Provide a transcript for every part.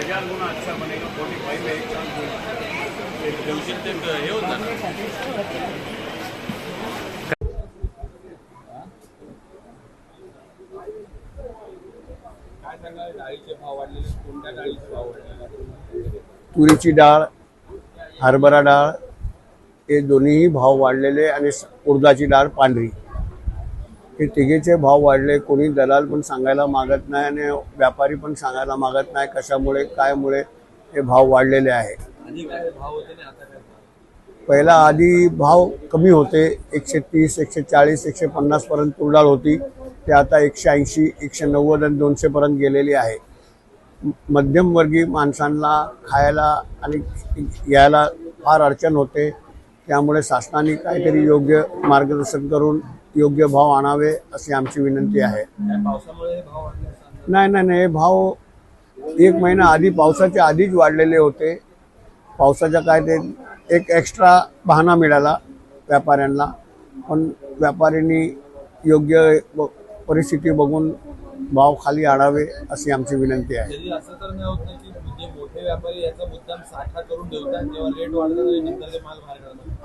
हजार गुना अच्छा बनेगा फोर्टी फाइव में एक चांस दिवशी ते हे होतं ना काय सांगाल डाळीचे भाव वाढलेले कोणत्या डाळीचे भाव वाढलेले तुरीची डाळ हरभरा डाळ हे दोन्हीही भाव वाढलेले आणि उडदाची डाळ पांढरी. हे तिघेचे भाव वाढले कोणी दलाल पण सांगायला मागत नाही आणि व्यापारी पण सांगायला मागत नाही कशामुळे कायमुळे हे भाव वाढलेले आहे? पहिला आधी भाव कमी होते एकशे तीस एकशे चाळीस एकशे पन्नास पर्यंत तूर डाळ होती. ते आता एकशे ऐंशी एकशे नव्वद आणि दोनशे पर्यंत गेलेली आहे. म- मध्यमवर्गीय माणसांना खायला आणि यायला फार अडचण होते. त्यामुळे शासनाने काहीतरी योग्य मार्गदर्शन करून योग्य भाव आणावे अशी आमची विनंती आहे? नाही नाही नाही हे भाव एक महिना आधी पावसाच्या आधीच वाढलेले होते. पावसाच्या काय ते एक एक्स्ट्रा बहाणा मिळाला व्यापाऱ्यांना. पण व्यापाऱ्यांनी योग्य परिस्थिती बघून भाव खाली आणावे अशी आमची विनंती आहे.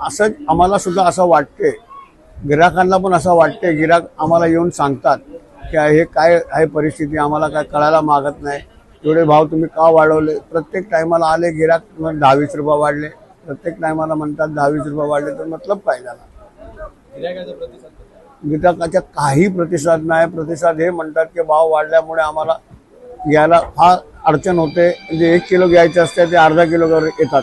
असं आम्हाला सुद्धा असं वाटते गिराकांना पण असं वाटते गिराक आम्हाला येऊन सांगतात की हे काय आहे परिस्थिती आम्हाला काय कळायला मागत नाही. एवढे भाव तुम्ही का वाढवले? प्रत्येक टायमाला आले गिराक दहा वीस रुपये वाढले. प्रत्येक टायमाला म्हणतात दहा वीस रुपये वाढले तर मतलब काय झाला? गिराकाचा गिराकाच्या काही प्रतिसाद नाही. प्रतिसाद हे म्हणतात की भाव वाढल्यामुळे आम्हाला घ्यायला फार अडचण होते. म्हणजे एक किलो घ्यायचे असते ते अर्धा किलो येतात.